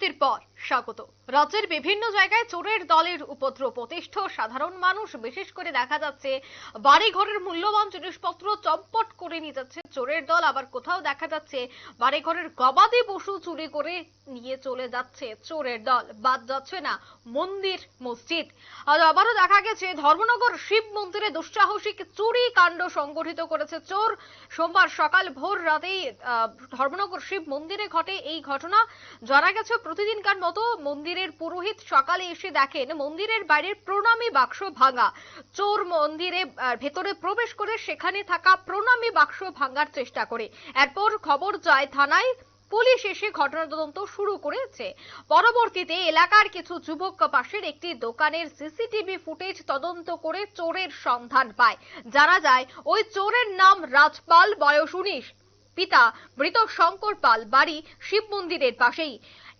বিরতির পর স্বাগত। রাজ্যের বিভিন্ন জায়গায় চোরের দলের উপদ্রব। অতিষ্ঠ সাধারণ মানুষ, বিশেষ করে দেখা যাচ্ছে বাড়ি ঘরের মূল্যবান জিনিসপত্র চম্পট করে নিয়ে যাচ্ছে চোরের দল। আবার কোথাও দেখা যাচ্ছে বাড়ি ঘরের গবাদি পশু চুরি করে নিয়ে চলে যাচ্ছে চোরের দল। বাদ যাচ্ছে না মন্দির, মসজিদ। আর আবারও দেখা গেছে, ধর্মনগর শিব মন্দিরে দুঃসাহসিক চুরি কাণ্ড সংগঠিত করেছে চোর। সোমবার সকাল ভোর রাতেই ধর্মনগর শিব মন্দিরে ঘটে এই ঘটনা। জানা গেছে, প্রতিদিনকার মতো মন্দিরের পুরোহিত সকালে এসে দেখেন মন্দিরের বাইরের প্রণামী বাক্স ভাঙা। চোর মন্দিরে ভেতরে প্রবেশ করে সেখানে থাকা প্রণামী বাক্স ভাঙার চেষ্টা করে। এরপর খবর যায় থানায়। পুলিশ এসে ঘটনা তদন্ত শুরু করেছে। পরবর্তীতে এলাকার কিছু যুবক পাশের একটি দোকানের সিসিটিভি ফুটেজ তদন্ত করে চোরের সন্ধান পায়। জানা যায়, ওই চোরের নাম রাজপাল, বয়স উনিশ। পিতা মৃত শঙ্কর পাল, বাড়ি শিব মন্দিরের পাশেই।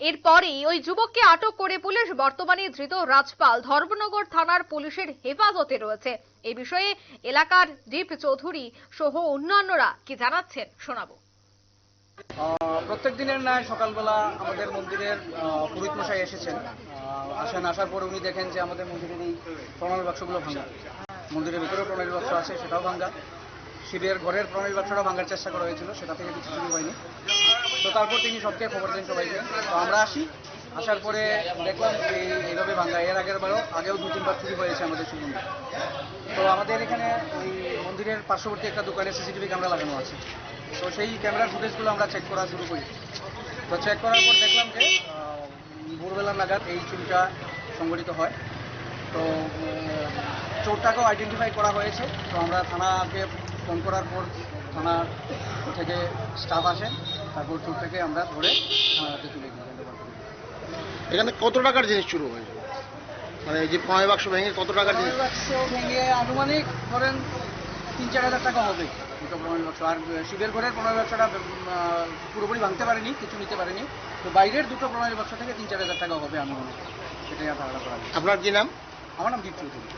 এরপরেই ওই যুবককে আটক করে পুলিশ বর্তমানে ধৃত রাজপাল ধর্মনগর থানার পুলিশের হেফাজতে রয়েছে। এই বিষয়ে এলাকার দীপ চৌধুরী সহ অন্যান্যরা কি জানাচ্ছেন শোনাবো। প্রত্যেক দিনের ন্যায় সকালবেলা আমাদের মন্দিরের পুরোহিত মশাই এসেছেন। আসেন, আসার পর উনি দেখেন যে আমাদের মন্দিরের এই প্রণামী বাক্সগুলো ভাঙা। মন্দিরের ভিতরেও প্রণামী বাক্স আছে, সেটাও ভাঙ্গা শিবের ঘরের প্রণামী বাক্সটা ভাঙার চেষ্টা করা হয়েছিল, সেটা থেকে কিছু চুরি হয়নি। তারপর তিনি সবকে খবর দেন সবাইকে। তো আমরা আসি। আসার পরে দেখলাম যে এইভাবে ভাঙ্গা এর আগের বারও, আগেও দু তিনবার চুরি হয়েছে আমাদের শিব তো আমাদের এখানে ওই মন্দিরের পার্শ্ববর্তী একটা দোকানে সিসিটিভি ক্যামেরা লাগানো আছে। তো সেই ক্যামেরার ফুটেজগুলো আমরা চেক করা শুরু করি। তো চেক করার পর দেখলাম যে ভোরবেলা নাগাদ এই চুরিটা সংগঠিত হয়। তো চোরটাকেও আইডেন্টিফাই করা হয়েছে। তো আমরা থানাকে ফোন করার পর থানা থেকে স্টাফ আসেন তারপর চোর থেকে আমরা ধরে থানাতে তুলে দিই এখানে কত টাকার জিনিস শুরু হয়েছে মানে এই যে পনেরো বাক্স ভেঙে কত টাকার জিনিস? বাক্স ভেঙে আনুমানিক ধরেন তিন চার হাজার টাকা হবে। দুটো প্রণামী বাক্স। আর শিবের ঘরের প্রণামী বাক্সটা পুরোপুরি ভাঙতে পারেনি কিছু নিতে পারেনি। তো বাইরের দুটো প্রণামী বাক্স থেকে তিন চার হাজার টাকা হবে আনুমানিক। সেটাই ধারণা করা। আপনার কি নাম? আমার নাম দীপ চৌধুরী।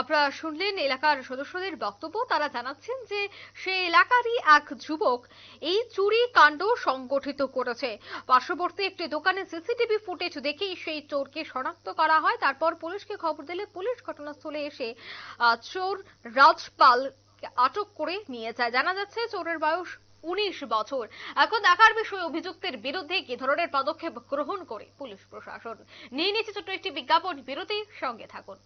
আপনারা শুনলেন এলাকার সদস্যদের বক্তব্য। তারা জানাচ্ছেন যে সে এলাকারই এক যুবক এই চুরি কাণ্ড সংগঠিত করেছে। পার্শ্ববর্তী একটি দোকানে সিসিটিভি ফুটেজ দেখেই সেই চোরকে শনাক্ত করা হয়। তারপর পুলিশকে খবর দিলে পুলিশ ঘটনাস্থলে এসে চোর রাজপাল আটক করে নিয়ে যায়। জানা যাচ্ছে চোরের বয়স উনিশ বছর। এখন দেখার বিষয়, অভিযুক্তের বিরুদ্ধে কি ধরনের পদক্ষেপ গ্রহণ করে পুলিশ প্রশাসন? নিয়ে নিচ্ছে ছোট্ট একটি বিজ্ঞাপন। বিরতির সঙ্গে থাকুন।